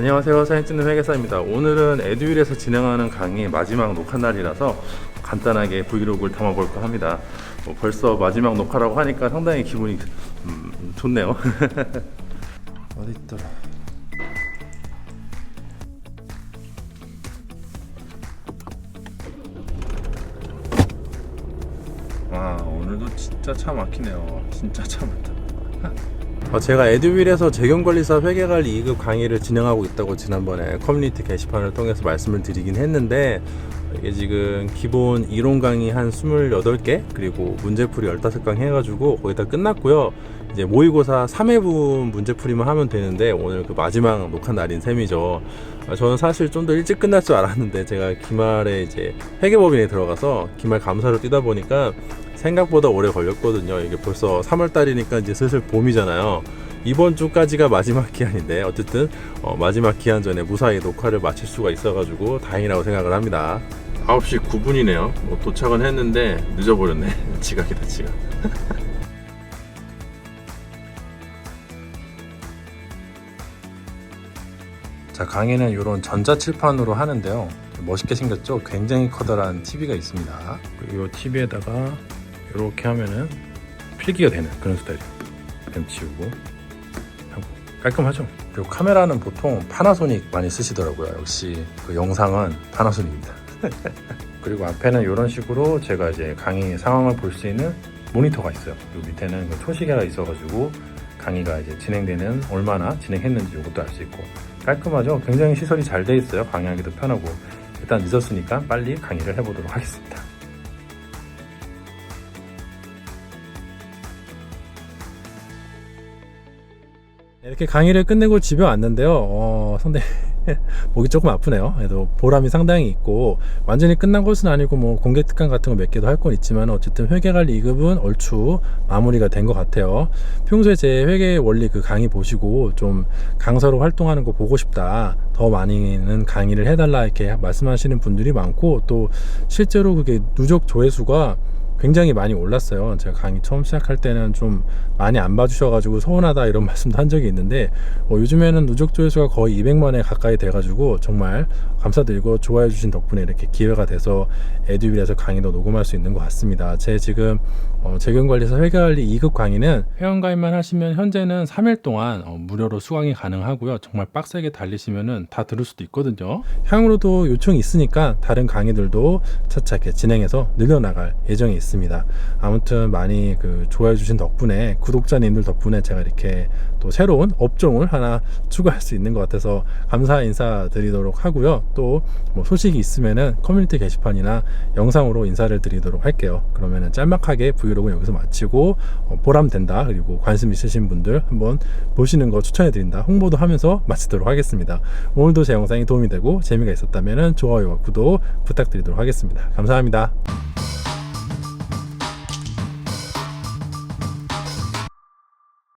안녕하세요. 사진 찍는 회계사입니다. 오늘은 에듀윌에서 진행하는 강의 마지막 녹화 날이라서 간단하게 브이로그를 담아볼까 합니다. 뭐 벌써 마지막 녹화라고 하니까 상당히 기분이 음, 좋네요. 어디 있더라? 아 오늘도 진짜 차 막히네요. 진짜 차 막다. 어, 제가 에듀윌에서 재경관리사 회계관리 2급 강의를 진행하고 있다고 지난번에 커뮤니티 게시판을 통해서 말씀을 드리긴 했는데 이게 지금 기본 이론 강의 한 28개 그리고 문제풀이 15강 해가지고 거의 다 끝났고요. 이제 모의고사 3회분 문제풀이만 하면 되는데 오늘 그 마지막 녹화 날인 셈이죠. 아, 저는 사실 좀 더 일찍 끝날 줄 알았는데 제가 기말에 이제 회계법인에 들어가서 기말 감사로 뛰다 보니까 생각보다 오래 걸렸거든요. 이게 벌써 3월 달이니까 이제 슬슬 봄이잖아요. 이번 주까지가 마지막 기한인데 어쨌든 어, 마지막 기한 전에 무사히 녹화를 마칠 수가 있어가지고 다행이라고 생각을 합니다. 9시 9분이네요. 뭐 도착은 했는데 늦어버렸네. 지각이다 지각. 자 강의는 이런 전자칠판으로 하는데요. 멋있게 생겼죠? 굉장히 커다란 TV가 있습니다. 그리고 이 TV에다가 이렇게 하면은 필기가 되는 그런 스타일이에요. 램 치우고 하고 깔끔하죠. 그리고 카메라는 보통 파나소닉 많이 쓰시더라고요. 역시 그 영상은 파나소닉입니다. 그리고 앞에는 이런 식으로 제가 이제 강의 상황을 볼 수 있는 모니터가 있어요. 그리고 밑에는 그 초시계가 있어가지고 강의가 이제 진행되는 얼마나 진행했는지 이것도 알 수 있고 깔끔하죠. 굉장히 시설이 잘 돼 있어요. 강의하기도 편하고 일단 늦었으니까 빨리 강의를 해보도록 하겠습니다. 이렇게 강의를 끝내고 집에 왔는데요. 어, 상당히 목이 조금 아프네요. 그래도 보람이 상당히 있고 완전히 끝난 것은 아니고 뭐 공개 특강 같은 거 몇 개도 할 건 있지만 어쨌든 회계관리 2급은 얼추 마무리가 된 것 같아요. 평소에 제 회계 원리 그 강의 보시고 좀 강사로 활동하는 거 보고 싶다. 더 많이는 강의를 해달라 이렇게 말씀하시는 분들이 많고 또 실제로 그게 누적 조회수가 굉장히 많이 올랐어요. 제가 강의 처음 시작할 때는 좀 많이 안 봐주셔가지고 서운하다 이런 말씀도 한 적이 있는데 어, 요즘에는 누적 조회수가 거의 200만에 가까이 돼가지고 정말 감사드리고 좋아해 주신 덕분에 이렇게 기회가 돼서 에듀윌에서 강의도 녹음할 수 있는 것 같습니다. 제 지금 어, 재경관리사 회계관리 2급 강의는 회원가입만 하시면 현재는 3일 동안 어, 무료로 수강이 가능하고요. 정말 빡세게 달리시면은 다 들을 수도 있거든요. 향후로도 요청이 있으니까 다른 강의들도 차차 이렇게 진행해서 늘려나갈 예정이 있습니다. 아무튼 많이 그 좋아해 주신 덕분에 구독자님들 덕분에 제가 이렇게 또 새로운 업종을 하나 추가할 수 있는 것 같아서 감사 인사드리도록 하고요. 또 뭐 소식이 있으면은 커뮤니티 게시판이나 영상으로 인사를 드리도록 할게요. 그러면은 짤막하게 브이로그 여기서 마치고 어, 보람된다 그리고 관심 있으신 분들 한번 보시는 거 추천해 드린다 홍보도 하면서 마치도록 하겠습니다. 오늘도 제 영상이 도움이 되고 재미가 있었다면은 좋아요와 구독 부탁드리도록 하겠습니다. 감사합니다.